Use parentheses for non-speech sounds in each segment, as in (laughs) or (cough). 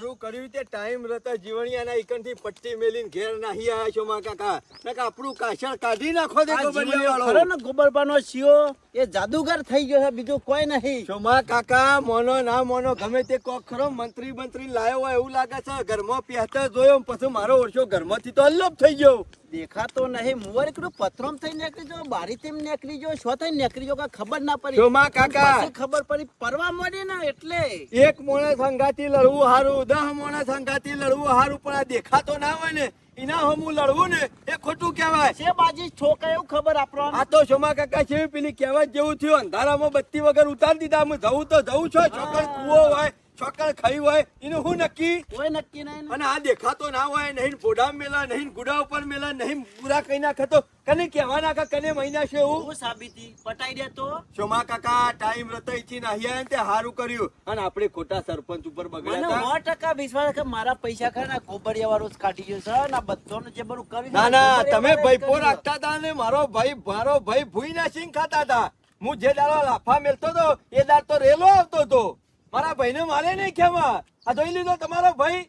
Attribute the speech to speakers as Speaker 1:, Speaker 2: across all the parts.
Speaker 1: હારું કર્યું તે ટાઈમ રહેતા જીવણિયાના ઈકણથી પટ્ટી મેલીને ઘેર નાહી આયા છો માં કાકા. નકા આપણું કાછળ કાઢી નાખો દે વાળો.
Speaker 2: ને ગોબરપાનો શિયો એ જાદુગર થઈ ગયો છે બીજું કોઈ નહીં.
Speaker 1: છો માં કાકા મોનો ના મોનો ગમે તે કોક ખરો મંત્રી મંત્રી લાયો હોય એવું લાગે છે ઘરમાં પહેતા જોયો પછી મારો વર્ષો ઘરમાંથી તો અલ્લોપ થઈ ગયો.
Speaker 2: દેખાતો નહીં. મુવર એકડું પથરોમ થઈ નીકળી જો બારી તેમ નીકળી જો શો થઈ નીકળી જો ખબર ના પડી.
Speaker 1: માં કાકા.
Speaker 2: ખબર પડી પરવા મળી ને એટલે.
Speaker 1: એક મોણે સંગાતી લડવું હારું દહ મોણે સંગાતી લડવું હારું પણ આ દેખાતો ના હોય ને એના હમુ લડવું ને એ ખોટું કહેવાય.
Speaker 2: છે બાજી છોકરા એવું ખબર આપણો
Speaker 1: આ તો શોમા કાકા છે પેલી કહેવત જેવું થયું અંધારામાં બત્તી વગર ઉતારી દીધા હું જવું તો જવું છો છોકર કુવો હોય. છોકર ખાઈ હોય એનું શું નક્કી?
Speaker 2: કોઈ નક્કી નહીં
Speaker 1: અને આ દેખાતો ના હોય નહીં ફોડા મેલા નહીં ગુડા ઉપર મેલા નહીં પૂરા કઈ નાખે તો કને કહેવાના કા કને મહિના છે એવું?
Speaker 2: શું સાબિતી. પટાઈ દે તો.
Speaker 1: શોમા કાકા ટાઈમ રતઈથી નાહી આયા તે હારું કર્યું. અને આપણે ખોટા સરપંચ ઉપર બગડ્યા
Speaker 2: સો ટકા વિશ્વાસ કે મારા પૈસા ખરા ને વાળો કાઢી ગયો છે ના બધો જે બધું કરી
Speaker 1: ના ના તમે
Speaker 2: ભાઈ
Speaker 1: ભાઈપો. રાખતા હતા ને મારો ભાઈ મારો ભાઈ ભૂઈ ના સિંગ ખાતા હતા. હું જે દાડો લાફા મેલતો હતો એ દાડ તો રેલો આવતો હતો મારા ભાઈને મારે નહીં ખેવા આ જોઈ લીધો તમારો ભાઈ?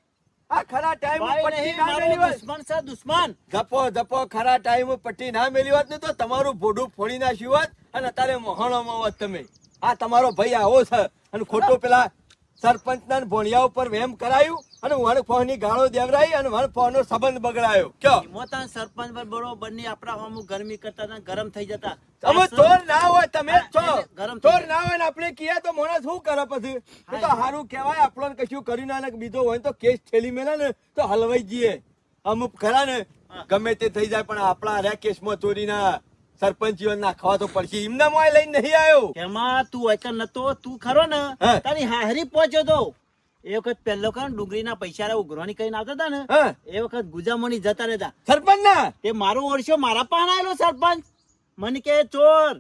Speaker 1: આ ખરા ટાઈમ પટ્ટી ના મેલી હોત
Speaker 2: દુશ્મન છે દુશ્મન.
Speaker 1: જપો જપો ખરા ટાઈમ પટ્ટી ના મેલી હોત ને તો તમારું ભોડું ફોડી નાખ્યું હોત અને અત્યારે મોહણોમાં હોત તમે. આ તમારો ભાઈ આવો છે. અને ખોટો પેલા સરપંચ ના ભોણિયા ઉપર વેમ કરાયું. અને વણ ફોની ગાળો દેવરાઈ અને વણ ફોનો સંબંધ બગડાયો. કયો?
Speaker 2: મોતા સરપંચ પર બરો ની આપણા હોમું ગરમી કરતા હતા, ગરમ થઈ જતા.
Speaker 1: તમે ચોર ના હોય તમે છો.
Speaker 2: ગરમ
Speaker 1: ચોર ના હોય ને આપણે કીએ તો મોણા શું કરે પછી? એ તો હારું કહેવાય આપણને કશું કર્યું ના ને બીજો હોય તો કેસ ઠેલી મેલે ને તો હલવાઈ જઈએ. અમુક ખરા ને ગમે તે થઈ જાય પણ આપણા હર્યા કેસમાં ચોરીના સરપંચીઓ નાખવા તો પડશે. એમના મોય લઈને નહીં આવ્યો.
Speaker 2: એમાં તું અચન નતો તું ખરો ને. તારી હાહરી પહોંચ્યો તો. એ વખત પહેલો કણ ડુંગળીના પૈસા ઉઘરાણી કહીને આવતા હતા ને એ વખત ગુજામણી જતા રહેતા.
Speaker 1: સરપંચ ના
Speaker 2: તે મારો ઓળશો મારા પાન આવેલો સરપંચ. મને કે ચોર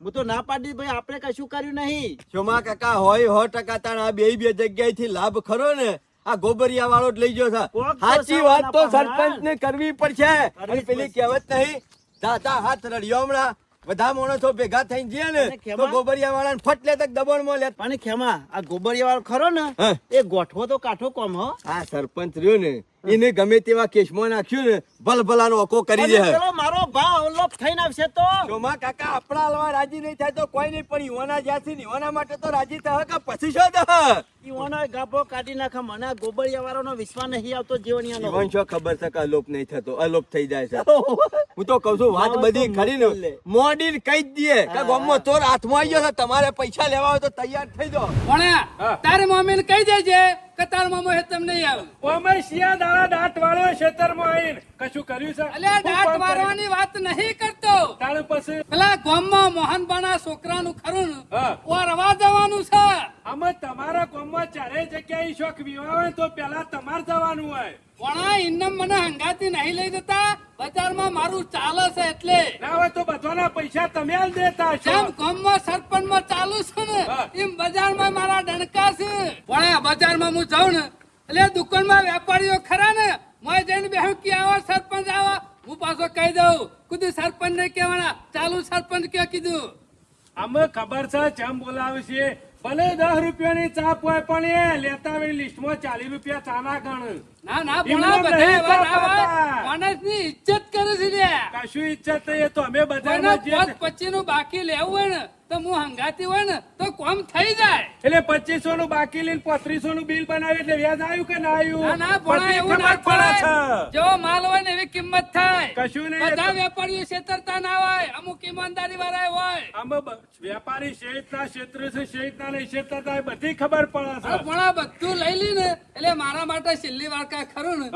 Speaker 2: હું તો ના પાડી ભાઈ આપણે કશું કર્યું નહીં.
Speaker 1: શોમા કાકા હોય હો ટકા તાણ આ બે બે જગ્યાએથી લાભ ખરો ને આ ગોબરિયા વાળો જ લઈ ગયો છે. સાચી વાત તો સરપંચ ને કરવી પડશે. અને પેલી. કહેવત નહીં દાદા હાથ રડ્યો હમણાં. બધા માણસો ભેગા થઈ ગયા ને
Speaker 2: અને
Speaker 1: તો ગોબરિયા વાળા ફટ લેતા તક દબાણમાં લે.
Speaker 2: પણ ખેમા આ ગોબરિયા વાળો ખરો ને એ ગોઠવો તો કાઠો કોમ હો.
Speaker 1: આ સરપંચ રહ્યો ને એને ગમે તેવા કેશમાં નાખ્યું ને ભલભલાનો ઓકો કરી દે
Speaker 2: મારો ભાવ અવલોપ થઈને આવશે તો?
Speaker 1: શોમા કાકા આપણા હલવા રાજી નહીં થાય તો કોઈ નહીં પણ ઈવાના જ્યાંથી ને માટે તો રાજી થાય કે પછી શું થાય
Speaker 2: ઈવોનો ગાભો કાઢી નાખે મને ગોબળિયા વાળાનો વિશ્વાસ નહીં આવતો જીવનિયાનો.
Speaker 1: જીવન શું ખબર છે કે અલોપ નહીં થતો? અલોપ થઈ જાય છે. (laughs) હું તો કઉ છું વાત બધી ખરી ને મોડી કઈ કહી જ દઈએ કે ગોમો તોર હાથમાં આવી ગયો તમારે પૈસા લેવા હોય તો તૈયાર થઈ જાઓ.
Speaker 3: પણ તારે મમ્મીને કહી દેજે કે મોહે મામો નહીં આવે.
Speaker 4: ઓમે શિયા દાડા દાંત વાળો ખેતરમાં આવીને કશું કર્યું છે? એટલે
Speaker 3: દાંત મારવાની વાત નહીં કરતો.
Speaker 4: કર્યું? પછી?
Speaker 3: પેલા ગામમાં મોહનબાના છોકરાનું ખરું ઓ રવા જવાનું છે.
Speaker 4: અમે તમારા ગામમાં ચારે જગ્યાએ શોખ વિવાહ તો પેલા તમારે જવાનું હોય.
Speaker 3: ભણા ઇન્નમ મને હંગાતી નહીં લઈ જતા. બજારમાં મારું ચાલે છે એટલે.
Speaker 4: ના હોય તો બધાના પૈસા તમે દેતા છો.
Speaker 3: જેમ ગામમાં સરપંચમાં ચાલુ છે ને એમ બજારમાં મારા ડણકા છે ભણા બજારમાં હું જાઉં ને એટલે દુકાનમાં વેપારીઓ ખરા ને મોય જઈને બેહું કે આવો સરપંચ આવો. હું પાછો કહી દઉં કીધું સરપંચ ને કહેવાના ચાલુ સરપંચ કે કીધું.
Speaker 4: અમે ખબર છે જેમ બોલાવે છે ભલે દસ રૂપિયાની ચા હોય પણ એ લેતા આવી લિસ્ટમાં ચાલીસ રૂપિયા ચાના ગણ.
Speaker 3: ના ના બધા એવા ના ઇજ્જત કરે છે
Speaker 4: કશું ઈચ્છા થઈ તો અમે જે
Speaker 3: પોત પચીનું બાકી લેવું હોય ને તો હું હંગાતી હોય ને તો કોમ થઈ જાય.
Speaker 4: એટલે પચીસો નું બાકી લઈને પોત્રીસો નું બિલ બનાવે એટલે વ્યાજ આવ્યું કે ના
Speaker 3: આવ્યું? ના ભણા એવું ના થાય. જેવો માલ હોય ને એવી કિંમત થાય.
Speaker 4: કશું નહીં
Speaker 3: બધા વેપારીઓ છેતરતા ના હોય. અમુક ઈમાનદારી વાળા હોય.
Speaker 4: આમાં વેપારી શેઠના ક્ષેત્ર છે શેઠના નહીં ક્ષેત્રતા એ બધી ખબર પડે છે.
Speaker 3: ભણા બધું લઈ લી ને એટલે મારા માટે છેલ્લી વાર કાંઈ ખરું ને.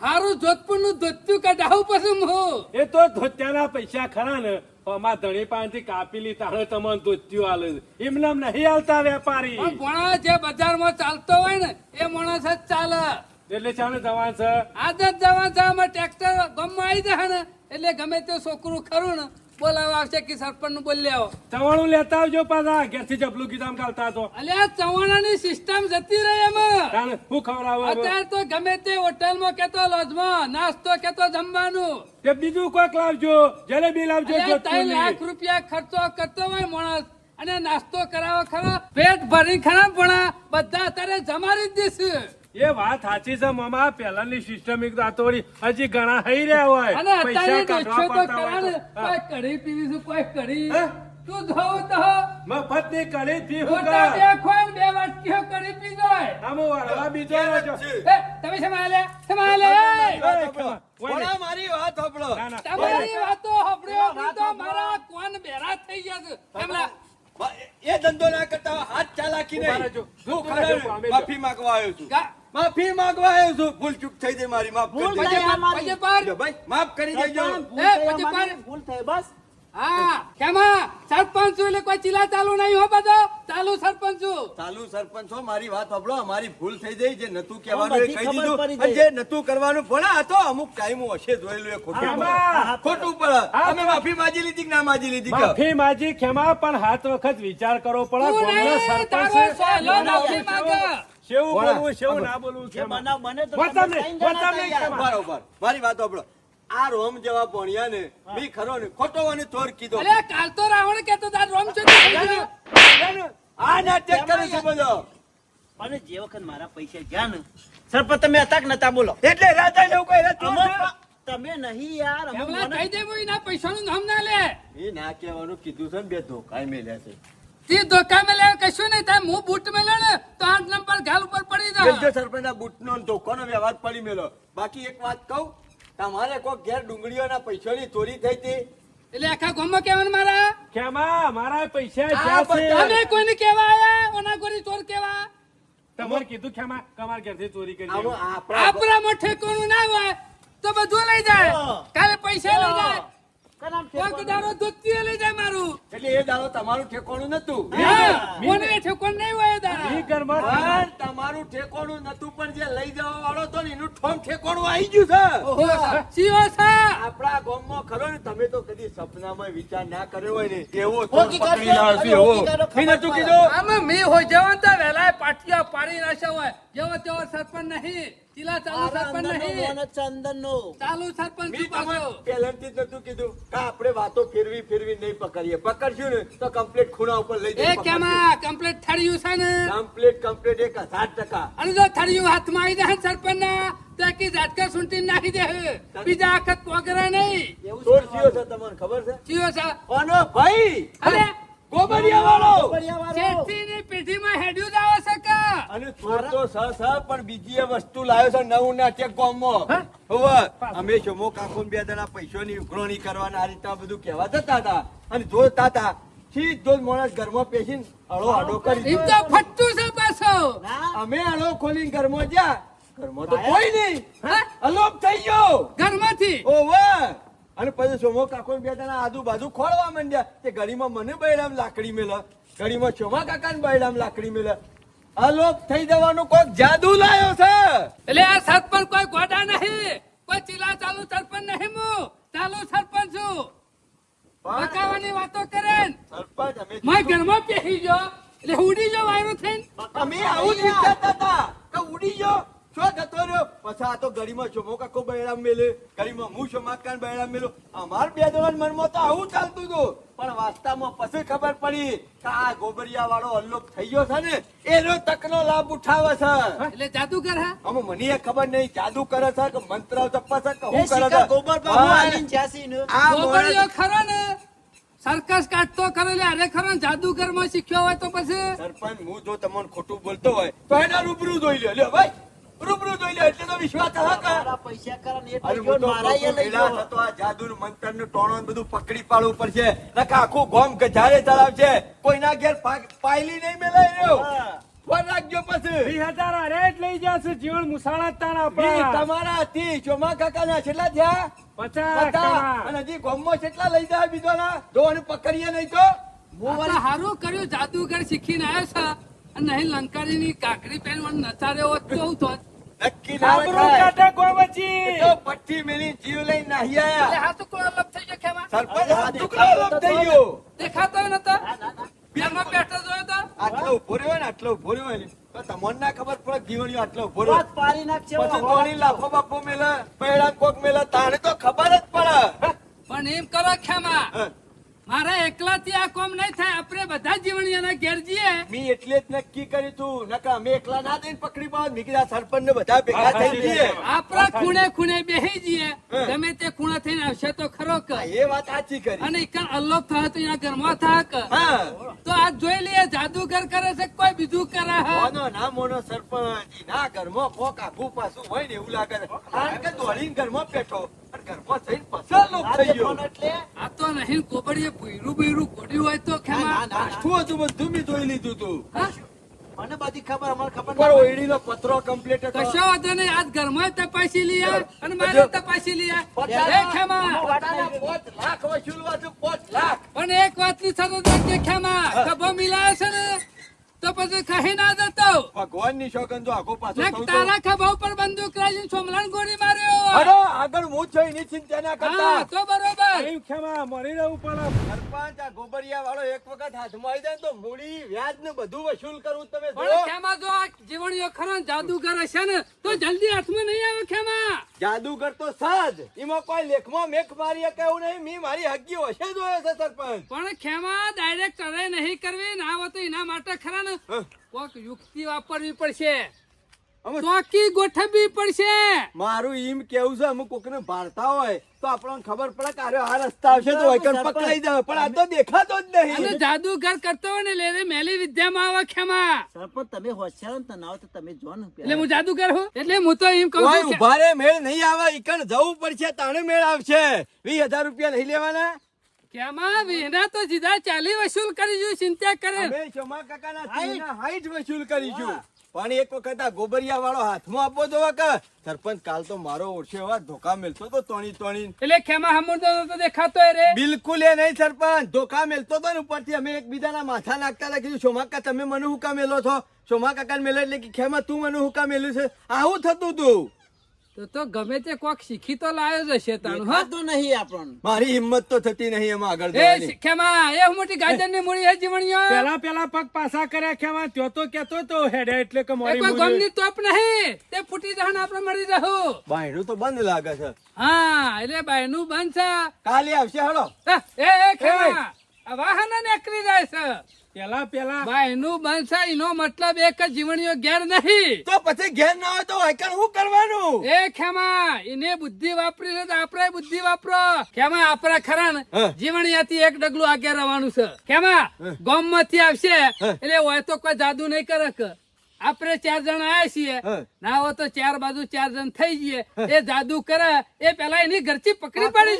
Speaker 3: હારું જોધપુરનું ધોત્યું કઢાવું પછી હું.
Speaker 4: એ તો ધોત્યાના પૈસા ખરા ને અમાર ધણી પાસેથી કાપીલી તાણે તમને દોત્યું હાલે છે. એમને નહીં આલતા વેપારી.
Speaker 3: પણ ભણા જે બજારમાં ચાલતો હોય ને એ માણસ જ ચાલે.
Speaker 4: એટલે ચાલે જવાન છે?
Speaker 3: આજ જ જવા જવામાં ટ્રેક્ટર ગમમાં આવી જાય ને એટલે ગમે તે છોકરું ખરું ને બોલાવા આવશે કે સરપંચનું બોલી આવો
Speaker 4: ચવાણું લેતા આવજો પાછા. ઘેરથી જબલું કીધામ કાલતા તો
Speaker 3: અલ્યા ચવાણાની સિસ્ટમ જતી રહી એમાં.
Speaker 4: હું ખવડાવું
Speaker 3: અત્યારે તો ગમે તે હોટલમાં કેતો લોજમાં નાસ્તો કેતો જમવાનું.
Speaker 4: તે બીજું કોઈક લાવજો જલેબી લાવજો
Speaker 3: ત્રણ લાખ રૂપિયા ખર્ચો કરતો હોય માણસ. અને નાસ્તો કરાવો ખરો. પેટ ભરી ખરા ભણા બધા અત્યારે જમારી જ દેશે.
Speaker 4: એ વાત સાચી છે મામા પહેલાની સિસ્ટમ એક વળી હજી ઘણા હઈ રહ્યા હોય
Speaker 3: અને
Speaker 4: પૈસા
Speaker 3: અત્યારે તો ને.
Speaker 4: હા.
Speaker 3: કોઈ કઢી પીવીશું કોઈ કઢી તું ધોવ તો
Speaker 4: મફતની કઢી પી હું
Speaker 3: મોટા બે વાટકીઓ કઢી પી જાય
Speaker 4: આમો વાળવા બીજો ના
Speaker 3: એ, તમે
Speaker 4: સમાલે
Speaker 1: સમાલે
Speaker 4: ને.
Speaker 1: મારી વાત સાંભળો
Speaker 4: ના, ના.
Speaker 3: તમારી વાતો હબળ્યો તો મારા કોન બેરા થઈ જશે એમલા
Speaker 1: એ ધંધો ના કરતા હાથ ચાલાકી નહીં માફી માંગવા આવ્યો છું
Speaker 3: ગા-
Speaker 1: માફી માંગવા આવ્યો છું. ભૂલ ચૂક થઈ ગઈ મારી માફ
Speaker 2: ભૂલ થઈ.
Speaker 3: પજે પર,
Speaker 2: અમારી.
Speaker 3: પજે
Speaker 1: ભાઈ. માફ કરી દેજો.
Speaker 3: એ,
Speaker 2: અમારી, ભૂલ થઈ બસ.
Speaker 3: હા કેમાં? સરપંચ છું એટલે કોઈ ચીલા ચાલુ નહીં હો બધો. ચાલુ સરપંચ છું.
Speaker 1: ચાલુ સરપંચ છો મારી વાત સાંભળો. અમારી ભૂલ થઈ ગઈ જે નતું કહેવાનું એ કહી દીધું. અને જે નતું કરવાનું પણ આ તો અમુક ટાઈમ હશે જોયેલું એ ખોટું ખોટું પડે. અમે માફી માજી લીધી કે ના માજી લીધી?
Speaker 4: માફી માજી ખેમા પણ હાથ વખત વિચાર કરવો પડે
Speaker 3: તું
Speaker 4: ગામના
Speaker 3: નહીં,
Speaker 4: સરપંચ
Speaker 3: તારો
Speaker 4: છે.
Speaker 3: સહેલો
Speaker 4: ગામના
Speaker 3: માફી માંગે.
Speaker 4: શેવું બોલવું શેવું ના બોલવું
Speaker 2: જે
Speaker 4: ખેમા.
Speaker 2: બનાવ તો તમે
Speaker 4: નહીં,
Speaker 2: ત્રણ જણા
Speaker 4: વતન નહીં,
Speaker 2: તૈયાર.
Speaker 4: ખેમા.
Speaker 1: બરોબર મારી વાત સાંભળો આ રોમ જેવા ભણ્યા ને બી ખરો ને ખોટો અને થોર કીધો
Speaker 3: અરે કાલ તો રાવણ કેતો તાર રોમ છે તો થઈ ગયો.
Speaker 1: આ નાટક કરે છે બધો
Speaker 2: અને જે વખત મારા પૈસા ગયા ને સરપંચ તમે હતા નતા બોલો
Speaker 1: એટલે રાજા જેવું કોઈ
Speaker 2: તમે નહીં યાર અમે
Speaker 3: કહી દે એના પૈસાનું નામ ના લે
Speaker 1: એ ના કહેવાનું કીધું છે ને બે ધોકાય મેલ્યા છે
Speaker 3: તી ધોકા મેલે કશું નહીં થાય હું બૂટ મેલે ને તો આઠ નંબર ગાલ ઉપર પડી જાય
Speaker 1: સરપંચના બૂટનો ધોકો નો વ્યવહાર પડી મેલો. બાકી એક વાત કહું તમારે કોઈ ઘેર ડુંગળીઓના પૈસાની ચોરી થઈ હતી?
Speaker 3: એટલે આખા ગામમાં કહેવાનું મારા?
Speaker 4: ખેમા મારા પૈસા છે.
Speaker 3: તમે કોઈને કેવા આયા? ઓના ગોરી ચોર કેવા?
Speaker 4: તમારે કીધું ખેમા તમારા ઘરથી ચોરી કરી.
Speaker 1: આપણા
Speaker 3: મોઠે ઠેકોનું ના હોય તો બધું લઈ જાય. કાલે પૈસા લઈ જાય.
Speaker 1: તમારું ઠેકોણું નતું.
Speaker 3: હા, કોને ઠેકોન નહીં હોય
Speaker 4: ઈ
Speaker 3: દાડા?
Speaker 4: ઘરમાં
Speaker 1: પણ તમારું ઠેકોણું નતું પણ જે લઈ જવા વાળો હતો એનું ઠોમ ઠેકોણું આવી ગયું છે.
Speaker 3: સીઓ સા
Speaker 1: આપણા ખરો ને તમે તો કદી સપનામાં વિચાર ના કર્યો હોય ને એવો પકડી મેં નતું કીધું?
Speaker 3: આમાં મી હોય જવાન વેલા પાટિયા પાડી નાખ્યા હોય. જેવો તેવો સરપંચ નહીં. ચીલા ચાલુ સરપંચ નહીં.
Speaker 2: મોન જ
Speaker 3: ચાલુ સરપંચ
Speaker 1: પહેલેથી જ નતું કીધું કે આપણે વાતો ફેરવી ફેરવી નહીં પકડીએ. પકડશું ને તો કમ્પ્લીટ ખૂણા ઉપર લઈ
Speaker 3: એ
Speaker 1: જઈને
Speaker 3: કેમાં? કમ્પ્લીટ થળિયું છે ને?
Speaker 1: કમ્પ્લીટ કમ્પ્લીટ એક હજાર ટકા.
Speaker 3: અને જો થળિયું હાથમાં આવી જાય સરપંચ ના તો કી ઝાટકા સુંટી નાખી દે. બીજા આખત પોગરા નહીં.
Speaker 2: એવું
Speaker 1: ચોર
Speaker 2: છે.
Speaker 1: થયો છે તમને ખબર છે?
Speaker 3: થયો છે.
Speaker 1: કોનો ભાઈ!
Speaker 3: અરે
Speaker 1: ગોબરિયા વાળો
Speaker 2: પરિવારો.
Speaker 3: પેઢીમાં હેડ્યું જ આવે
Speaker 1: અને ચોર તો સ સ પણ બીજી એ વસ્તુ લાવ્યો છે નવું નાટ્ય ગામમાં હોવે અમે શમો કાકો બે જણા પૈસાની ઉઘરાણી કરવાના આ રીતના બધું કહેવા જતા હતા. અને જોતા હતા સીધો માણસ ઘરમાં પેશીને અડો આડો કરી
Speaker 3: એમ
Speaker 1: દીધો.
Speaker 3: તો ફટ્ટું છે પાછો.
Speaker 1: અમે અડો ખોલીને ઘરમાં જ્યાં ઘરમાં તો કોઈ નહીં. અલોપ થઈ ગયો.
Speaker 3: ઘરમાંથી?
Speaker 1: ઓવે અને પછી સોમો કાકો બે જણા આજુબાજુ ખોળવા માંડ્યા તે ઘડીમાં મને બૈરામ લાકડી મેલે ઘડીમાં સોમા કાકા બૈરામ લાકડી મેલે. અલોપ થઈ જવાનું કોઈક જાદુ લાયો છે.
Speaker 3: એટલે આ સરપંચ કોઈ ગોડા નહીં કોઈ ચીલા ચાલુ સરપંચ નહીં હું ચાલુ સરપંચ છું. બકાવાની વાતો કરે ને.
Speaker 1: સરપંચ અમે
Speaker 3: મારા ઘરમાં પેહી ગયો એટલે ઉડી ગયો વાયરો થઈને.
Speaker 1: અમે આવું જ વિચારતા હતા કે ઉડી ગયો? શું જતો રહ્યો? પછી આ તો ઘડીમાં જમો કાકો બૈરામ મેલે. ઘડીમાં હું સોમા કાકા બૈરામ મેલો. અમાર બે જણા મનમાં તો આવું ચાલતું હતું. પણ વાસ્તવમાં પછી ખબર પડી કે આ ગોબરિયા વાળો અલ્લોપ થઈ ગયો છે ને એનો તકનો લાભ ઉઠાવે છે.
Speaker 3: એટલે જાદુગર હા?
Speaker 1: અમે મને એ ખબર નહીં જાદુ કરે છે કે મંત્ર જપે છે કે હું કરે છે?
Speaker 2: ગોબર બાબુ આલીન જાસી ને.
Speaker 1: આ
Speaker 3: ગોબરિયો ખરો ને? સરકસ કાઢતો કરેલી અરે ખરો જાદુગરમાં શીખ્યો હોય તો પછી?
Speaker 1: સરપંચ હું જો તમને ખોટું બોલતો હોય તો એના રૂબરૂ જોઈ લે લ્યો ભાઈ. રૂબરૂ જોઈ લે એટલે તો વિશ્વાસ કે
Speaker 2: પૈસા કરે ને એ
Speaker 1: અરે
Speaker 2: થઈ ગયો
Speaker 1: હું તો
Speaker 2: ને મારા એ લઈ ગયો.
Speaker 1: થતો આ જાદુનું મંતરનું ટોણું બધું પકડી પાડવું પડશે. નકર આખું ગોમ ગજારે ચલાવશે કોઈના ઘેર પાયલી નહીં મેલાઈ રહ્યો. ફોન રાખજો પછી.
Speaker 4: વી હજાર રેટ લઈ જશે જીવન મુસાળા
Speaker 1: તારા
Speaker 4: આપણા.
Speaker 1: તમારા હતી ચોમા કાકાના છેલ્લા થયા?
Speaker 4: પચાસ.
Speaker 1: અને હજી ગોમો કેટલા લઈ જાય બીજો ના જોવાનું પકડીએ નહીં તો?
Speaker 3: તો હારું કર્યું જાદુગર શીખીને આવ્યો છે. અને નહીં લંકારીની કાકડી પહેરવાનું નચારે હોત તો હું.
Speaker 1: નક્કી ના.
Speaker 4: કાઢે ગોવજી.
Speaker 1: તો પટ્ટી મેલી જીવ લઈને નાહી
Speaker 3: એટલે હાથ ઉપર લપ થઈ ગયો ખેમા?
Speaker 1: સરપંચ હાથ ટુકડો લપ થઈ ગયો?
Speaker 3: દેખાતો નતો. બેમાં બેઠો જોયો તો?
Speaker 1: આટલો ઊભો રહ્યો ને આટલો ઊભો રહ્યો તમને ના ખબર પડે જીવણીઓ આટલો ઊભો રહ્યો.
Speaker 2: પાડી નાખશે
Speaker 1: પછી ધોણી લાફો બાફો મેલે પૈડા કોક મેલે તાણે તો ખબર જ પડે.
Speaker 3: પણ એમ કરો ખેમા. મારા એકલાથી આ કોમ નહીં થાય. આપણે બધા જીવણીયાના ઘેર જઈએ
Speaker 1: મી એટલે જ નક્કી કર્યું તું. નકા અમે એકલા ના દઈને પકડી પાવ મી સરપંચ ને બધા ભેગા થઈ જઈએ.
Speaker 3: આપણા ખૂણે ખૂણે બેહી જઈએ. તમે તે ખૂણે થઈને આવશે તો ખરો કે.
Speaker 1: એ વાત સાચી કરી.
Speaker 3: અને એક અલ્લોપ થાય તો અહીંયા ઘરમાં થાક કે.
Speaker 1: હા.
Speaker 3: તો આ જોઈ લઈએ જાદુગર કરે છે કોઈ બીજું કરે હે?
Speaker 1: મોનો ના મોનો સરપંચ ના ઘરમાં કોક આખું પાછું હોય ને એવું લાગે કારણ કે દોડીને ઘરમાં બેઠો.
Speaker 3: તો તો
Speaker 1: તું?
Speaker 2: મને બધી ખબર અમારે ખબર
Speaker 1: પત્રો કમ્પ્લીટ હતો
Speaker 3: કશો વાંધો નહીં આજ ઘરમાં તપાસી લઈએ અને મારે તપાસી લીયા એ ખેમા.
Speaker 1: લાખ વસૂલવા છે, પાંચ લાખ
Speaker 3: પણ એક વાતની સાથે ખેમા ખભો મિલાય છે ને? તો પછી કહી ના જતો.
Speaker 1: ભગવાનની શોકન જો આખો પાછો થઉં
Speaker 3: તારા ખભા ઉપર બંદૂક રાખીને સોમલાન ગોળી માર્યો.
Speaker 1: અરે આગળ હું છે એની ચિંતા ના કરતા.
Speaker 3: તો બરોબર.
Speaker 4: એમ ખેમા મરી રહું પણ
Speaker 1: સરપંચ આ ગોબરિયા વાળો એક વખત હાથમાં આવી જાય તો મૂડી વ્યાજ ને બધું વસૂલ કરું તમે
Speaker 3: પણ ખેમા જો આ જીવણીઓ ખરો જાદુગર હશે ને તો જલ્દી હાથમાં નહીં આવે ખેમા.
Speaker 1: જાદુગર તો સાજ એમાં કોઈ લેખમાં મેખ મારી કે એવું નહીં. મી મારી હગી હશે જોયો છે સરપંચ.
Speaker 3: પણ ખેમા ડાયરેક્ટ અરે નહીં કરવી ના હોય તો એના માટે ખરા ને કોક યુક્તિ વાપરવી પડશે. ચોકી ગોઠવવી પડશે.
Speaker 1: મારું એમ કેવું છે? અમુક કોકને ભારતા હોય તો આપણને ખબર પડે કે અરે આ રસ્તા આવશે તો વૈકણ પકડાઈ જાય પણ આ તો દેખાતો જ
Speaker 3: અને જાદુગર કરતો હોય ને લેરે મેલી વિદ્યામાં આવે ખેમા.
Speaker 2: સરપંચ તમે હોશિયાર ને તનાવ તો તમે જો ને
Speaker 3: એટલે હું જાદુગર હું? એટલે હું તો એમ કહું છું કે-
Speaker 1: મેળ નહીં આવે. ઈકણ જવું પડશે તાણે મેળ આવશે. વીસ હજાર રૂપિયા નહીં લેવાના.
Speaker 3: ખેમા વિહના તો જીધા ચાલી વસૂલ કરીશું ચિંતા કરે.
Speaker 1: અમે શોમા કાકાના તીના હાઈટ વસૂલ કરીશું પણ એક વખત આ ગોબરિયા વાળો હાથમાં આપવો જોવા કે સરપંચ કાલ તો મારો ઓછે એવા ધોકા મેલતો તો તોણી તોણી
Speaker 3: એટલે ખેમા હમુરદો તો દેખાતો રે?
Speaker 1: બિલકુલ એ નહીં સરપંચ. ધોકા મેલતો તો ને ઉપરથી અમે એકબીજાના માથા નાખતા હતા કીધું તમે મને હુકા મેલો છો? સોમા કાકા મેલે એટલે કે ખેમા તું મને હુકા મેલ્યું છે. આવું થતું તું.
Speaker 3: તો તો ગમે તે કોક શીખી તો લાયો જ હશે હા.
Speaker 2: તો નહીં આપણ
Speaker 1: મારી હિંમત તો થતી નહીં એમાં આગળ
Speaker 3: એ ખેમા એ મોટી ગાજરની મૂળી હે જીવણીઓ.
Speaker 4: પેલા પેલા પગ પાછા કર્યા ખેમા ત્યો તો કેતો તો હેડે એટલે કે મારી
Speaker 3: કોઈ ગમની તોપ નહીં તે ફૂટી જહન આપણે મળી રહો
Speaker 1: બાયણું તો બંધ લાગે છે.
Speaker 3: હા એટલે બાયનું બંધ છે.
Speaker 1: કાલે આવશે હળો.
Speaker 3: એ એ ખેમા આ વાહન નીકળી જાય છે.
Speaker 4: પેલા પેલા.
Speaker 3: ભાઈ એનું છે એનો મતલબ એક જ જીવણીઓ ઘેર નહીં.
Speaker 1: તો પછી ઘેર ના હોય તો વાયકણ શું કરવાનું?
Speaker 3: એ ખેમા એને બુદ્ધિ વાપરી ને તો આપણે બુદ્ધિ વાપરો. ખેમા આપણે ખરા ને. જીવણીયાથી એક ડગલું આગળ રહેવાનું છે. ખેમા ગોમમાંથી આવશે એટલે હોય તો કોઈ જાદુ નહીં કરે આપણે ચાર જણ આયા છીએ. ના તો ચાર બાજુ ચાર જણ થઈ જઈએ. એ જાદુ કરે એ પેલા એની ઘરથી પકડી
Speaker 1: પાડી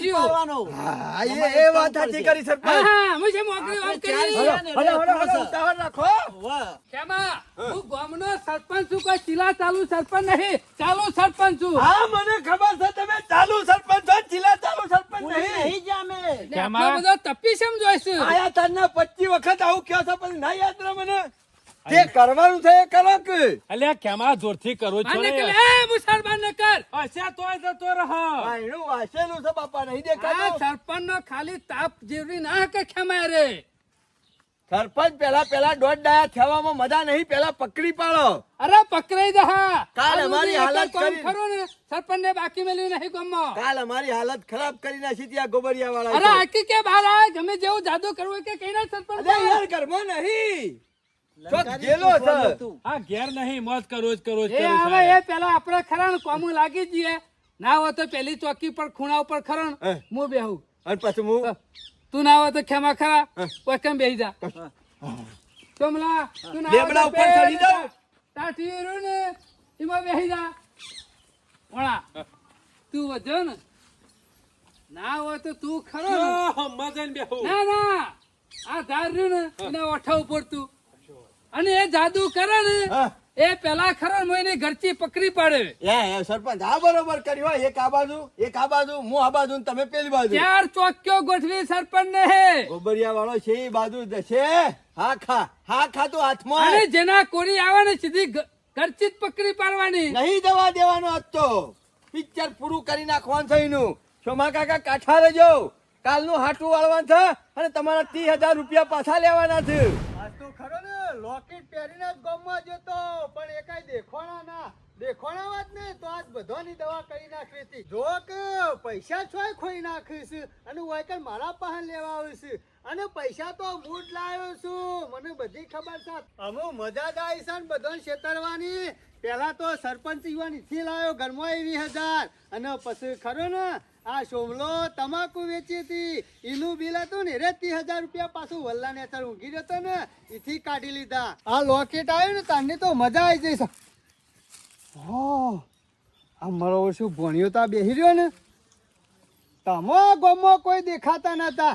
Speaker 1: એ વાત સાચી કરી સરપંચ.
Speaker 3: હા હું છે મોકલી વાત કરી
Speaker 2: જણ.
Speaker 1: હળો, હળો, હળો, ઉતાવળ રાખો.
Speaker 2: વાહ.
Speaker 3: હું. ગામનો સરપંચ છું કોઈ ચીલા ચાલુ સરપંચ નહીં. ચાલુ સરપંચ છું.
Speaker 1: હા મને ખબર છે તમે ચાલુ સરપંચ છો ચીલા ચાલુ સરપંચ નહીં.
Speaker 2: નહીં જામે.
Speaker 3: આટલો બધો તપી શેમ જોઈશું.
Speaker 1: આયા તારના પચી વખત આવું કહો છો પણ ના યાદ રહે મને. જે કરવાનું છે એ કરો કે.
Speaker 4: અલ્યા ખેમા જોરથી કરો છો
Speaker 3: કે મુસલમાન ન કર.
Speaker 4: હશે તોય જતો રહ.
Speaker 1: બાયણું વાસેલું છે બાપા નહીં
Speaker 3: આ સરપંચ નો ખાલી તાપ જીવરી ના કે ખેમાય રે.
Speaker 1: સરપંચ પેલા પેલા દોઢ ડાયા થવામાં મજા નહીં પેલા પકડી પાડો.
Speaker 3: અરે પકડાઈ દે હા
Speaker 1: કાલ અમારી હાલત કરી.
Speaker 3: ખરું ને સરપંચ ને બાકી મેલ્યું નહીં ગમો.
Speaker 1: કાલ અમારી હાલત ખરાબ કરી નાખી ત્યાં ગોબરિયા
Speaker 3: અરે
Speaker 1: વાળા
Speaker 3: આખી કે બહાર આ ગમે જેવું જાદુ કરવું કે કઈ ના સરપંચ
Speaker 1: અરે યાર ઘરમાં નહીં. ચોક
Speaker 2: લંકાની
Speaker 1: ગેલો છે.
Speaker 2: પૂછવાનું હતું.
Speaker 4: આ ઘેર નહીં મોજ કરો જ કરો જ
Speaker 3: એ
Speaker 4: કરો
Speaker 3: આવે એ પેલા આપણે ખરા ને કોમું લાગી જઈએ. ના હોય તો પેલી ચોકી પર ખૂણા ઉપર ખરો
Speaker 1: હું.
Speaker 3: બેહું.
Speaker 1: અને પછી હું.
Speaker 3: તું ના હોય તો ખેમા ખરા કોઈ બેહી જા? કમલા તું ના
Speaker 1: ઉપર ચડી
Speaker 3: ને એમાં બેહી જા. ઓળા તું વધ્યો ને? ના હોય તો તું ખરો ને.
Speaker 4: બેહું.
Speaker 3: ના ના. આ ધાર રહ્યું ને એના ઓઠા ઉપર તું. અને એ જાદુ કરે ને એ પેલા ખરા ને હું એની ઘરથી પકડી પાડે.
Speaker 1: એ સરપંચ આ બરોબર કર્યું હોય એક આ બાજુ એક આ બાજુ હું આ બાજુ ને તમે પેલી બાજુ.
Speaker 3: ચાર ચોક્યો ગોઠવી સરપંચ ને હે.
Speaker 1: ગોબરિયા વાળો છે એ બાજુ છે. હા ખા હા ખા તો હાથમાં.
Speaker 3: અરે જેના કોરી આવે ને સીધી ઘરથી જ પકડી પાડવાની.
Speaker 1: નહીં જવા દેવાનો આજ તો. પિક્ચર પૂરું કરી નાખવાનું છે એનું. સોમા કાકા કાઠા રહેજો. કાલનું હાટું વાળવાનું છે અને તમારા ત્રીસ હજાર રૂપિયા પાછા લેવાના છે. આજ તો ખરો ને. લોકેટ પહેરીને જ ગામમાં જતો. પણ એ કઈ દેખોણા ના.
Speaker 5: દેખોણા વાત ને તો આજ બધાની દવા કરી નાખી હતી. જો કે પૈસા છોય ખોઈ નાખીશ અને વાયકર મારા પાસે લેવા આવીશ. અને પૈસા તો મૂડ લાવ્યો છું. મને બધી ખબર છે. અમુ મજા આવી છે ને બધાને છેતરવાની પહેલા તો સરપંચ યુવાની થી લાવ્યો ઘરમાં એવી હજાર. અને પછી ખરો ને આ શોભલો તમાકુ વેચી હતી. એનું બિલ હતું ને રે ત્રીસ હજાર રૂપિયા પાછું વલ્લા ને અત્યારે ઊંઘી જતો ને, એથી કાઢી લીધા. આ લોકેટ આવ્યું ને તારની તો મજા આવી જઈશ હો આ મારો શું ભણ્યો તા બેસી રહ્યો ને. તમો ગમો કોઈ દેખાતા નતા.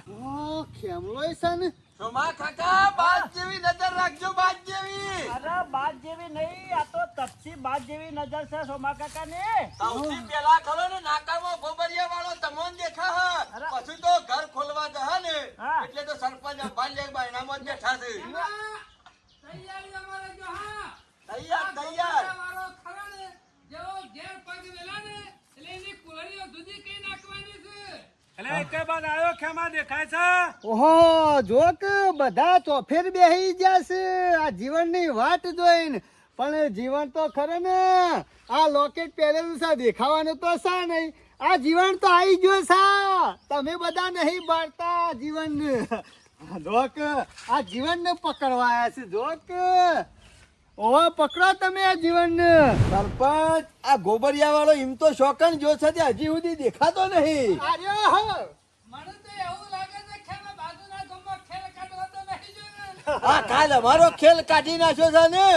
Speaker 5: ખેમલો છે ને
Speaker 1: સોમા કાકા બાજ જેવી નજર રાખજો બાદ જેવી.
Speaker 2: અરે બાદ જેવી નહીં આ તો તપસી બાદ જેવી નજર છે સોમા કાકા ને
Speaker 1: સૌથી પહેલા ખરો ને નાકામાં ગોબરિયા વાળો તમોન દેખા હ
Speaker 2: અરે.
Speaker 1: પછી તો ઘર ખોલવા જહ ને.
Speaker 2: હા.
Speaker 1: એટલે તો સરપંચ અંબાલે બાયણામાં જ બેઠા છે.
Speaker 3: તૈયારી અમારે જો હા.
Speaker 1: તૈયાર તૈયાર
Speaker 3: વાળો ખરો ને જેવો ઘેર પગ વેલા ને એટલે એની કુલરીઓ જુદી કઈ નાખવાની છે
Speaker 4: એટલે એકે બાદ આવ્યો ખેમા દેખાય છે
Speaker 5: ઓહો, જો કે બધા ચોફેર બેહી છે. આ જીવનની વાત જોઈને. પણ જીવન તો ખરે ને. આ લોકેટ પહેરેલું છે, દેખાવાનું તો છે નહીં. આ જીવન તો આવી ગયો છે. તમે બધા નહીં બાળતા જીવન જોક આ જીવનને પકડવા આવ્યા છે જોક ઓહો પકડો તમે આ જીવનને.
Speaker 1: સરપંચ આ ગોબરિયા વાળો એમ તો શોકન જો છે તે હજી સુધી દેખાતો નહીં. આ કાલ અમારો ખેલ કાઢી નાખ્યો છે ને.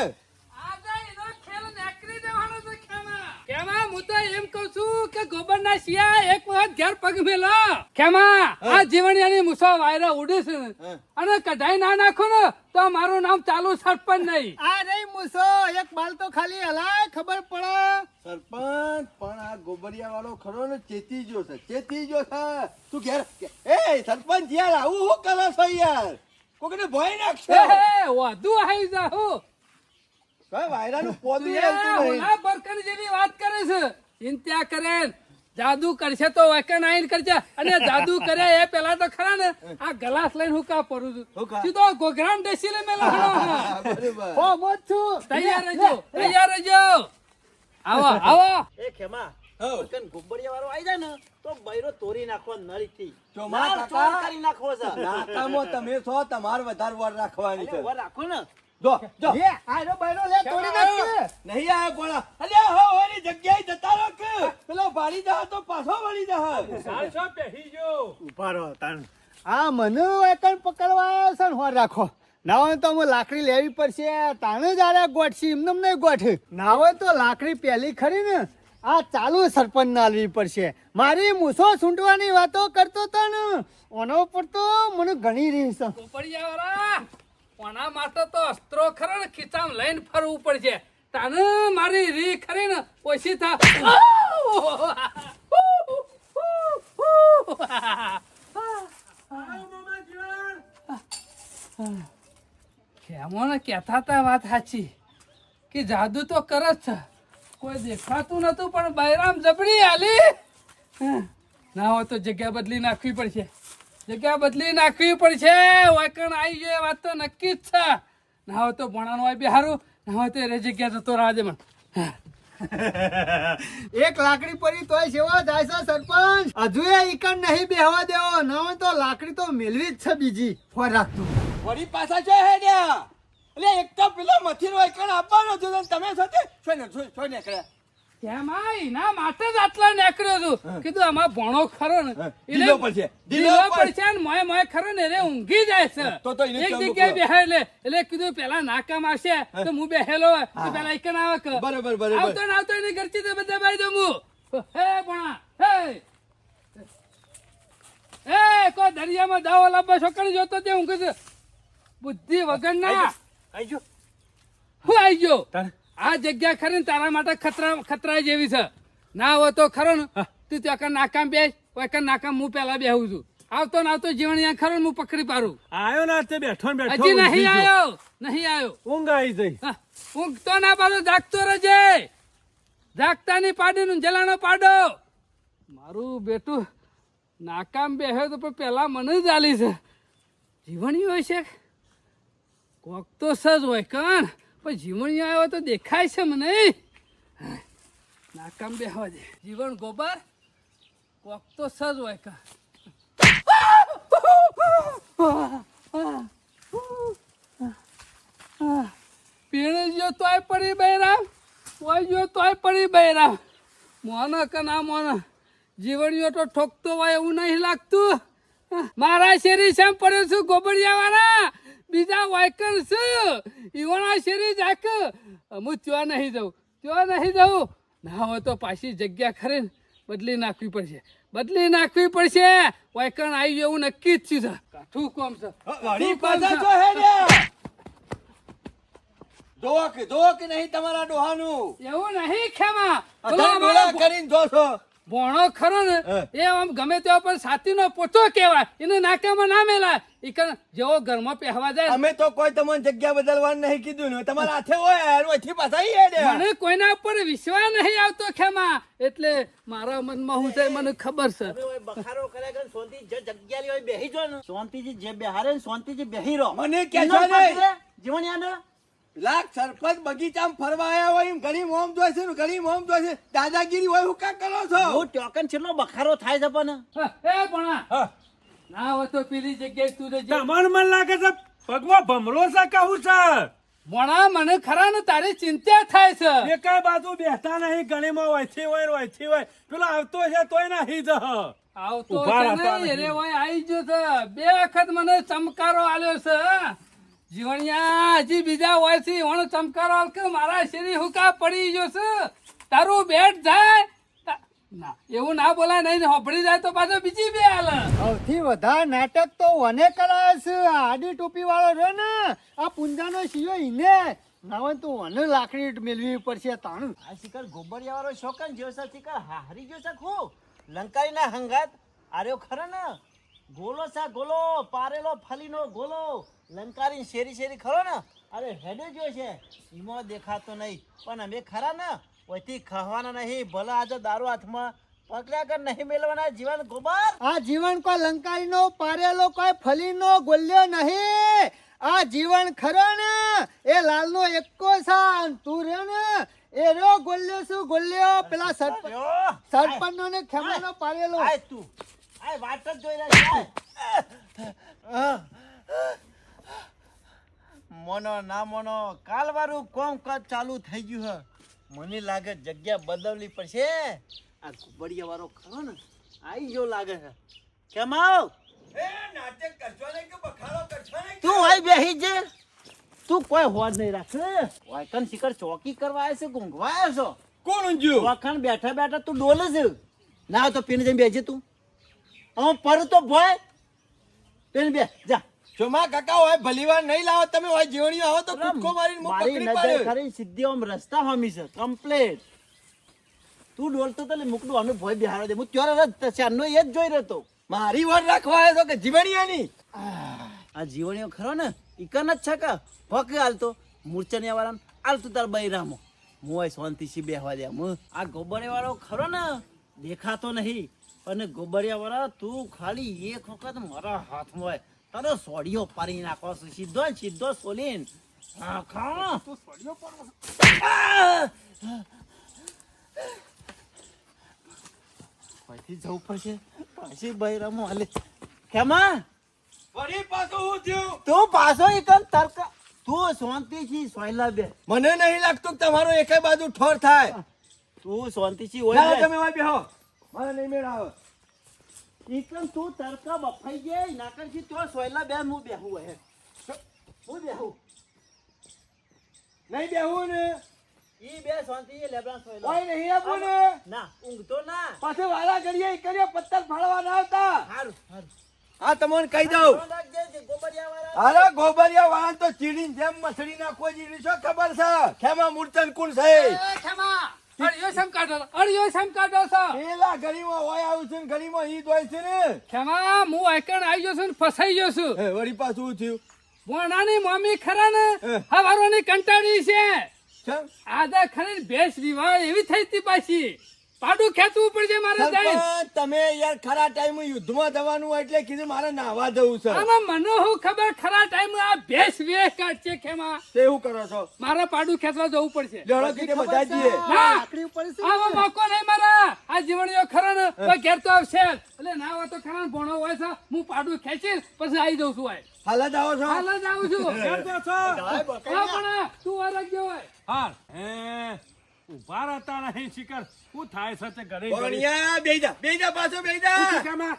Speaker 3: આજે એનો ખેલ નેકરી દેવાનો છે ખેમા. ખેમા હું તો એમ કહું છું કે ગોબરના શિયા એક વખત ઘેર પગ મેલો. ખેમા આ જીવણિયાની મુસો વાયરા ઉડીશ અને કઢાઈ ના નાખો ને તો મારું નામ ચાલુ સરપંચ નહીં.
Speaker 5: મૂસો એક બાલ તો ખાલી હલાય ખબર પડે.
Speaker 1: સરપંચ પણ આ ગોબરિયા વાળો ખરો ને ચેતી ગયો છે. ચેતી ગયો છે. તું ઘેર એ સરપંચ યાર આવું હું કરો છો યાર? કોકને ભય નાખશે?
Speaker 3: એ વાધુ આવી જાહુ.
Speaker 1: કઈ વાયરાનું પોદું નહીં.
Speaker 3: ઓલા બરકન જેવી વાત કરે છે. ચિંતા કરે. જાદુ કરશે તો વેકન આઈન કરશે. અને જાદુ કરે એ પેલા તો ખરા ને આ ગ્લાસ લઈને હું કા
Speaker 1: પરું
Speaker 3: છું? સીધો ગોઘરામ દેસી લે મેલો
Speaker 1: હા,
Speaker 5: મોજ છું.
Speaker 3: તૈયાર રહેજો તૈયાર રહેજો. આવો આવો.
Speaker 2: એ ખેમા. કન ગુબ્બરિયા વાળો આવી જાય ને તો બૈરો તોડી નાખવો નળીથી.
Speaker 1: ચોમા
Speaker 2: નાળ
Speaker 1: કાકા.
Speaker 2: કરી નાખવો છે.
Speaker 1: નાકામાં તમે છો તમારે વધારે વાર રાખવાની છે.
Speaker 2: ઊભા રાખો ને.
Speaker 1: જો જો.
Speaker 5: બૈરો લે તોડી
Speaker 1: નહીં અલ્યા હો જગ્યાએ જતા રહો કે. પેલો ભાળી જા તો પાછો વળી જા.
Speaker 4: ગયો
Speaker 5: ઊભા રહો તાણ. આ મને એકણ પકડવા આવ્યો છે ને રાખો. ના હોય તો અમે લાકડી લેવી પડશે. તાણે જ આરે ગોઠશી એમને નહીં ગોઠ. ના હોય તો લાકડી પહેલી ખરી ને આ ચાલુ સરપંચ ના લેવી પડશે. મારી મૂસો સૂંટવાની વાતો કરતો તો ને ઓનો પર તો મને ઘણી રહી છે
Speaker 3: કોના માટે તો અસ્ત્રો ખરા ખીચામાં લઈને ફરવું પડશે. તાને મારી રી ખરી ને ઓછી થા. ખેમોને કહેતા હતા વાત સાચી? કે જાદુ તો કરે જ કોઈ દેખાતું નતું, પણ બૈરામ જબડી આલી. ના હોય તો જગ્યા બદલી નાખવી પડશે. જગ્યા બદલી નાખવી પડશે. વાકણ આવી જાય વાત તો નક્કી જ છે. ના હોય તો ભણાનું હોય બિહારું ના હોય તો એ જગ્યા જતો રાજે મને. (laughs)
Speaker 5: એક લાકડી પડી તોય સેવા જાય છે સરપંચ. હજુ એ ઈકણ નહીં બેહવા દેવો. ના હોય તો લાકડી તો મેળવી જ છે બીજી. હોર રાખતું
Speaker 1: વળી પાછા જો હે ન્યા એટલે એક તો પેલો મથીનો એકણ આપવાનો ને તમે સાથે છો ને છો છો નીકળ્યા
Speaker 3: કેમાં એના માટે જ આટલા નીકળ્યો છું. કીધું આમાં ભણો ખરો ને.
Speaker 1: ઢીલો પડશે. ઢીલો
Speaker 3: ઢીલો પડશે ને મોય મોય ખરો ને રે ઊંઘી જાય છે.
Speaker 1: તો તો
Speaker 3: એક જગ્યાએ
Speaker 1: લો.
Speaker 3: બેહાય એટલે કીધું પેલા નાકા આવશે તો હું બેહેલો તો પેલા એક આવે
Speaker 1: બરોબર, બરોબર.
Speaker 3: આવતો ને આવતો એની ઘરથી તો બધા ભાઈ દઉં હું હે ભણા હે. એ કો દરિયામાં દાવો લાંબા છોકરી જોતો તે ઊંઘે છે. બુદ્ધિ વગર ના
Speaker 2: આઈ જો
Speaker 3: હું આવી ગયો? આ જગ્યા ખરી ને તારા માટે ખતરા ખતરા જેવી છે. ના હોય તો ખરો ને. તું ત્યાં નાકામ બેસ કોઈ નાકામ હું પેલા બેહું છું. આવતો ને આવતો જીવન અહીંયા ખરો હું પકડી પાડું.
Speaker 4: આવ્યો ના તે બેઠો ને બેઠો
Speaker 3: હજી નહીં આવ્યો નહીં આવ્યો
Speaker 4: ઊંઘ આવી જઈ.
Speaker 3: હા, ઊંઘતો ના પાડો જાગતો રહેજે. જાગતાની પાડીનું જલાનો પાડો. મારું બેટું નાકામ બેહ્યો તો પણ પેલા મને જ આલી છે. જીવણી હોય છે કોક તો સજ હોય કણ? પણ જીવણી આવ્યો તો દેખાય છે મને. નાકામ બેહવા દે. જીવન ગોબર, કોક તો સજ હોય કા. પીણે જો તોય પડી બૈરામ કોઈ જો તોય પડી બૈરામ મોના કે ના મોના. જીવણીઓ તો ઠોકતો હોય એવું નહીં લાગતું. મારા શેરી સામે પડ્યો છું ગોબડિયા વાળા. બીજા વાયકર છે. ઈવાના શેરી જાક. હું ત્યાં નહીં જાઉં ત્યાં નહીં જાઉં ના હોય તો પાછી જગ્યા ખરી બદલી નાખવી પડશે. બદલી નાખવી પડશે. વાયકણ આવી એવું નક્કી જ છે. કાઠું કોમ છે.
Speaker 1: વળી
Speaker 3: કાઠું
Speaker 1: પાછા જો હેડ્યા. જોવો કે જોવો નહીં તમારા ડોહાનું?
Speaker 3: એવું નહીં ખેમા.
Speaker 1: કરીને જોશો
Speaker 3: ભોણો ખરો ને એ આમ ગમે તેવા પર સાતીનો પોતો કેવાય એને નાકામાં ના મેલા ઈ કણ જેવો ઘરમાં પહેવા જાય.
Speaker 1: અમે તો કોઈ તમને જગ્યા બદલવા નહીં કીધું ને તમારા હાથે હોય યાર ઓથી પાછાઈ હેડ્યા.
Speaker 3: મને કોઈના ઉપર વિશ્વાસ નહીં આવતો ખેમા. એટલે મારા મનમાં હું છે મને ખબર છે.
Speaker 2: બખારો કરે કે શાંતિ જે જગ્યા લી બેહી જો ને. શાંતિજી જે બેહારે શાંતિજી બેહી રહો.
Speaker 1: મને કે છો?
Speaker 2: ને જીવન યાદ
Speaker 1: લાખ સરપંચ બગીચામાં ફરવા આવ્યા હોય એમ ઘણી મોમ જોઈ છે ઘણી મોમ જોઈ છે. દાદાગીરી હોય હું કા કરો છો?
Speaker 2: હું ટોકન છેલ્લો બખારો થાય છે પણ.
Speaker 3: એ પણ ના હોય તો પેલી જગ્યાએ તું.
Speaker 4: તમને મને લાગે છે પગમાં ભમરો છે કહું છે?
Speaker 3: ભણા મને ખરા ને તારી ચિંતા થાય છે.
Speaker 4: એ કઈ બાજુ બેસતા નહીં ગણીમાં હોય ને વહીથી હોય. પેલો આવતો છે તોય નહીં જહ
Speaker 3: આવતો છે
Speaker 4: નહીં.
Speaker 3: રે હોય આવી ગયો છે. બે વખત મને ચમકારો આલ્યો છે જીવણિયા હજી બીજા હોય છે વણ ચમકારો કે મારા શેરી હુકા પડી ગયો છે. તારું બેટ જાય. ના એવું ના બોલાય નહીં હોભળી જાય તો પાછો બીજી બે હાલ.
Speaker 5: સૌથી વધારે નાટક તો વને કરાય છે. આડી ટોપી વાળો રહ્યો ને આ પુંજાનો શિયો ઈને. ના હોય તો વને લાકડી મેળવી પડશે તાણું.
Speaker 2: આ શિકર ગોબરિયા વાળો શોકન જેવો છે શિકાર હારી ગયો છે ખૂબ. લંકાઈ ના હંગાત આર્યો ખરો ને. ગોલો સા ગોલો પારેલો ફલીનો ગોલો. લંકારી શેરી શેરી ખરો ને? અરે હેડે જો છે. ઈમો દેખાતો નહીં. પણ અમે ખરા ને? ઓથી ખાવાના નહીં ભલે આજે દારૂ હાથમાં પકડ્યા કર નહીં મેળવાના જીવન ગોબર?
Speaker 5: આ જીવન કોઈ લંકારીનો પારેલો કોઈ ફલીનો ગોલ્યો નહીં. આ જીવન ખરો ને? એ લાલનો એકો સા તું રહ્યો ને? એ રહ્યો ગોલ્યો શું ગોલ્યો? પેલા સરપંચ સરપંચનો ને ખેમાનો પારેલો.
Speaker 2: તું. આય વાત જ જોઈ રહ્યા મોનો ના મોનો કાલવારું કોમ કાજ ચાલુ થઈ ગયું હે. મને લાગે જગ્યા બદલવી પડશે. આ કુબડિયા વાળો ખરો ને આઈ જો લાગે છે. કેમ આવ? તું આઈ બેહી જે. તું કોઈ હોદ નહીં રાખે વાયકન શિખર ચોકી કરવા આવ્યો છે ગુંગવા આવ્યો છો?
Speaker 1: કોણ ઊંઘ્યું?
Speaker 2: વખાણ બેઠા બેઠા તું ડોલે છે. ના તો પીને જઈને બેસી તું. હવે પર તો ભય. પીને બે જા.
Speaker 1: જોમા કાકા હોય ભલીવાર નહીં લાવો તમે હોય જીવણીઓ આવો તો કૂદકો મારીને મું
Speaker 2: મારી
Speaker 1: પકડી
Speaker 2: નજર
Speaker 1: પાડે
Speaker 2: ખરી સીધી આમ રસ્તા હમી છે કમ્પ્લીટ તું ડોલતો તો મુકડું અમે ભોય બિહાર દે. હું ત્યારે જ ચારનો એ જ જોઈ રહ્યો
Speaker 1: મારી વાર રાખવા આવ્યો તો કે જીવણીયાની
Speaker 2: આ જીવણીઓ ખરો ને ઈકન જ છે કે? ભક હાલતો. મૂર્છનિયા વાળા હાલતું તાર બૈરામો. હું અહીં શાંતિથી બેહવા દે. હું આ ગોબરે વાળો ખરો ને દેખાતો નહીં. અને ગોબરિયા વાળા તું ખાલી એક વખત મારા હાથમાં હોય. તારો સોડિયો પાડી નાખો છે. સીધો સીધો સોલીન! અહીંથી જવું પડશે. પછી બૈરામો હાલે. કેમાં
Speaker 1: વળી પાછું હું થયું?
Speaker 2: તું પાછો એકમ તર્ક. તું શાંતિથી સોયલા બે.
Speaker 1: મને નહીં લાગતું તમારો એકે બાજુ ઠોર થાય.
Speaker 2: તું શાંતિથી ઓય
Speaker 1: તમે હોય બેહો. મારે નહીં મેળ આવે
Speaker 2: એકમ તું તરકા બફાઈ જાય? નાકરથી તો સોયલા બે હું બેહું હે. હું બેહું?
Speaker 1: નહીં બેહું ને?
Speaker 2: ઈ બે શાંતિ લેબડા સોયલા.
Speaker 1: હોય નહીં આપવું ને?
Speaker 2: ના ઊંઘ તો ના.
Speaker 1: પાછું વાલા કરીએ કરીએ પત્તર ફાડવા ના આવતા.
Speaker 2: હારું હારું.
Speaker 1: હા તમને કહી દઉં. અરે ગોબરિયા વાળા તો ચીડી જેમ મસળી નાખવો જેવી છો ખબર છે? ખેમા મૂર્તન કુલ છે.
Speaker 3: એ ખેમા! અડિયો સમ કાઢો? અડિયો સમ કાઢો છો?
Speaker 1: એલા ગરીમાં હોય આવું છે ને ગરીમાં ઈ જ છે ને.
Speaker 3: ખેમા હું આઈકણ આવી ગયો છું ને ફસાઈ ગયો છું.
Speaker 1: એ વળી પાછું થયું?
Speaker 3: ભોણાની મમ્મી ખરા ને. હવારોની કંટાળી છે. આદા ખરી ભેંસ વિવાહ એવી થઈ હતી પાછી. પાડું ખેંચવું પડશે મારે
Speaker 1: તમે યાર ખરા ટાઈમ યુદ્ધમાં જવાનું હોય એટલે કીધું મારે નાવા જવું છે.
Speaker 3: આમાં મને હું ખબર? ખરા ટાઈમ આ ભેસ વેસ કાઢશે ખેમા.
Speaker 1: તે એવું કરો છો?
Speaker 3: મારે પાડું ખેંચવા જવું પડશે.
Speaker 1: લડો કીધે બધા જઈએ.
Speaker 3: ના.
Speaker 5: લાકડી ઉપર
Speaker 3: મોકો નહીં મારા. આ જીવણીઓ ખરો ને ઘેર તો આવશે એટલે નાવા તો ખરા ભણો હોય છે હું પાડું ખેંચીશ પછી આવી જઉં છું આય.
Speaker 1: હાલ જ આવો છો.
Speaker 3: હાલ જ આવું છું. (laughs) પણ તું રાખજો હોય
Speaker 4: હા. હે ઊભા રહેતા નહીં શિકર શું થાય છે તે ઘરે?
Speaker 1: ભણિયા બેજા જા બેહી જા પાછો બેજા
Speaker 4: શિખામાં?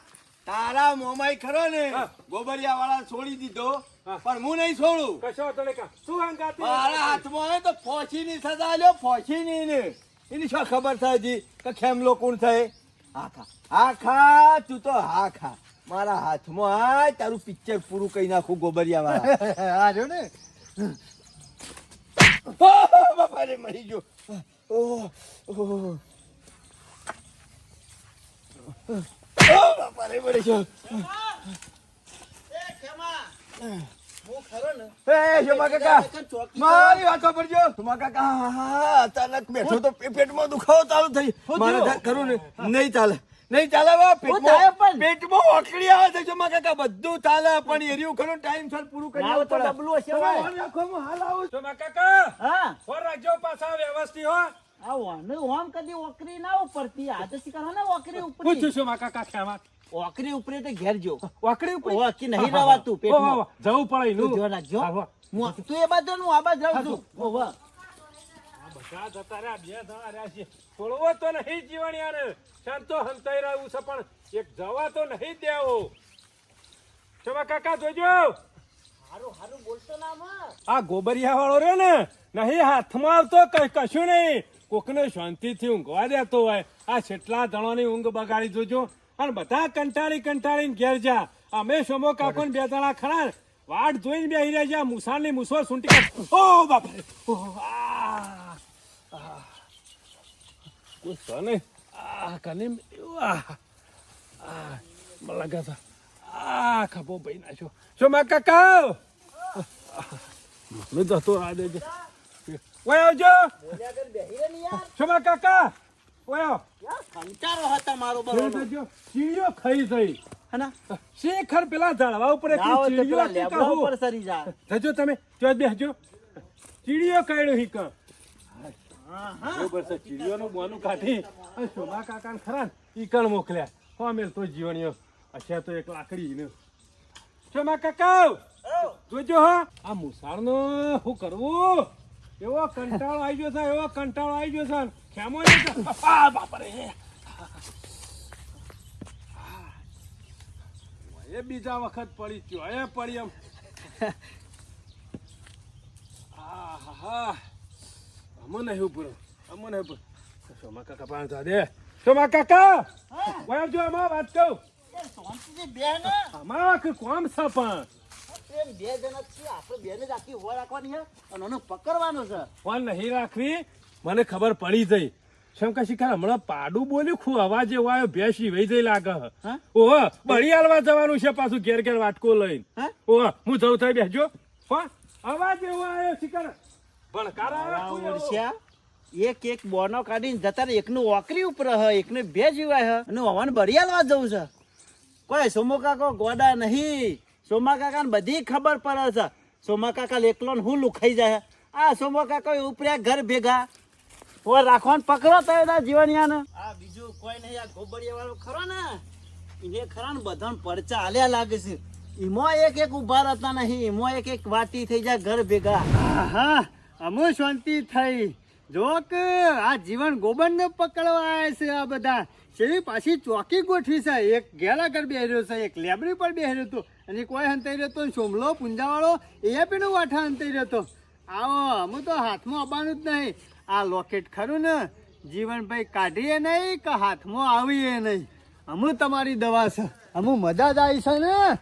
Speaker 1: તારા મોમાઈ ખરો ને. ગોબરિયા વાળા છોડી દીધો પણ હું નહીં છોડું.
Speaker 4: કશો તને નહીં શું હંગાતી?
Speaker 1: મારા હાથમાં તો ફોસીની સજા લ્યો ફોસીની ને એની શું ખબર થાય જી કે ખેમલો કોણ થાય? હા ખા હા ખા તું તો હા ખા મારા હાથમાં આય તારું પિક્ચર પૂરું કરી નાખું ગોબરિયા વાળા (laughs)
Speaker 5: આ જો ને. (laughs)
Speaker 1: બાપા રે મરી ગયો. ઓહ ઓહ ઓહ, બાપા રે મરી ગયો
Speaker 2: એ ખેમા હું ખરો ને
Speaker 1: એ શોભા કાકા મારી વાતો પડજો શોભા કાકા હા, હા, અચાનક બેઠો તો પેટમાં દુખાવો ચાલુ થઈ મારે ખરું ને નહીં ચાલે નહીં ચાલે પેટમાં. પેટમાં ઓકળી આવે છે કાકા બધું ચાલે પણ એરિયું ખરું ટાઈમ સર પૂરું કરી
Speaker 2: ના તો ડબલું હશે
Speaker 1: તમે
Speaker 2: ભાઈ.
Speaker 1: ફોન રાખો, હું હાલ આવું છું.
Speaker 4: કાકા
Speaker 2: હા
Speaker 4: રાખજો પાછા વ્યવસ્થિત હો
Speaker 2: આ વાનું ઓમ કદી ઓકરી ના ઉપરતી આ તો શીખર ને ઓકરી
Speaker 4: શું
Speaker 2: ઉપરી
Speaker 4: થયું છે કાકા ખેમાં?
Speaker 2: ઓકરી ઉપરી તો ઘેર જો.
Speaker 4: વાકડી ઉપર?
Speaker 2: ઓવા નહીં રવાતું પેટમાં.
Speaker 4: જવું પડે
Speaker 2: તું જો નાખજો
Speaker 4: હા,
Speaker 2: હું. તું એ બાજુ હું આ બાજુ રહું છું. ઓવા
Speaker 4: આ બધા જતા રહ્યા, બે જણા રહ્યા છે. છોડવો તો નહીં જીવણિયાને. શાંતો હંતાઈ રહ્યું છે પણ એક જવા તો નહીં દેવો. ચમા કાકા જોજો. આ ગોબરિયા વાળો રહ્યો ને નહીં હાથમાં આવતો કઈ કશું નહીં. કોકને શાંતિથી ઊંઘવા દેતો હોય. આ છેટલા ધણોની ઊંઘ બગાડી જોજો. અને બધા કંટાળી કંટાળીને ઘેર જા. અમે સમો કાકો બે દાણા ખરા. ને, વાટ જોઈને બે જ્યાં આ મુસાની મુસો સૂંટી ઓ બાપ. કોઈ છે નહીં. આ કને મને લાગે છે આ ખભો ભાઈ નાખ્યો સોમા કાકા મેં જતો આ દેજે ઓય આવજો.
Speaker 2: બોલ્યા કર બેહી રે ને યાર.
Speaker 4: શોભા કાકા. ઓય.
Speaker 2: કંટાળો હતા મારો બરોબર.
Speaker 4: ચીડીઓ ખાઈ થઈ.
Speaker 2: હના?
Speaker 4: શેખર પેલા ઝાડવા ઉપર ચીડીઓ
Speaker 2: લેબડા ઉપર સરી જા.
Speaker 4: જજો તમે જો બેહજો. ચીડીઓ કાઢ્યો હી કાં.
Speaker 2: હા હા
Speaker 4: બરોબર છે ચીડીઓનું બોનું કાઢી. અને શોભા કાકાને ખરા ઈકણ મોકલ્યા. હો મેલ તો જીવણીઓ. અચ્છા તો એક લાકડી ને શોભા કાકા જોજો હા. આ મુસાળનો શું કરવું? એવો કંટાળો આવી ગયો છે એવો કંટાળો આવી ગયો છે ખેમો બાપરે. એ બીજા વખત પડી ગયો એ પડી એમ. અમને નહીં પૂરો અમને ઉપર સોમા કાકા પાસે જા દે. સોમા કાકા વયા જો આમાં વાત કહું.
Speaker 2: બેહ ને
Speaker 4: કોમ છે પણ
Speaker 2: એમ બે જણા છીએ. આપણે બેને જ આખી હોવા રાખવાની છે અને એને પકડવાનો છે.
Speaker 4: ફોન નહીં રાખવી. મને ખબર પડી જઈ શમ કે શિકાર હમણાં પાડું બોલ્યું ખુ અવાજ એવો આવ્યો ભેંસી વહી જઈ લાગે. ઓહ બળી હાલવા જવાનું છે પાછું ઘેર ઘેર વાટકો લઈને. ઓહ હું જઉં થઈ બેસજો અવાજ એવો આવ્યો શિકાર ભણકારા
Speaker 2: એક એક બોનો કાઢીને જતા એકનું ઓકરી ઉપર હ એકને બે જીવાય હ. અને હવાને બરિયાલવા જવું છે. કોઈ સોમો કાકો ગોડા નહીં. સોમા કાકાને બધી ખબર પડે છે. સોમા કાકા એકલો ને હું લુખાઈ જાય. આ સોમા કાકા ઉપર્યા ઘર ભેગા. ઓ રાખવાનું પકડો તો એના જીવનિયાને આ બીજું કોઈ નહીં આ ગોબરિયા વાળો ખરો ને? એને ખરા ને બધાને પડચા હાલ્યા લાગે છે. એમાં એક એક ઊભા રહેતા નહીં એમાં એક એક વાટી થઈ જાય ઘર ભેગા.
Speaker 5: હા અમુ શાંતિ થઈ. જો કે આ જીવન ગોબરને પકડવા આવ્યા છે આ બધા. શેરી પાછી ચોકી ગોઠવી છે. એક ઘેરા ઘર બેહર્યો છે એક લેબરી પર બેહર્યો હતો અને કોઈ હંતાઈ રહેતો હતો સોમલો પુંજાવાળો, એ પીનું વાઠા હંતાઈ રહ્યો હતો આવો, અમુ તો હાથમાં આવવાનું જ નહીં. આ લોકેટ ખરું ને? જીવનભાઈ કાઢીએ નહીં કે હાથમાં આવીએ નહીં? અમુ તમારી દવા છે. અમુ મજા જ આવી છે ને?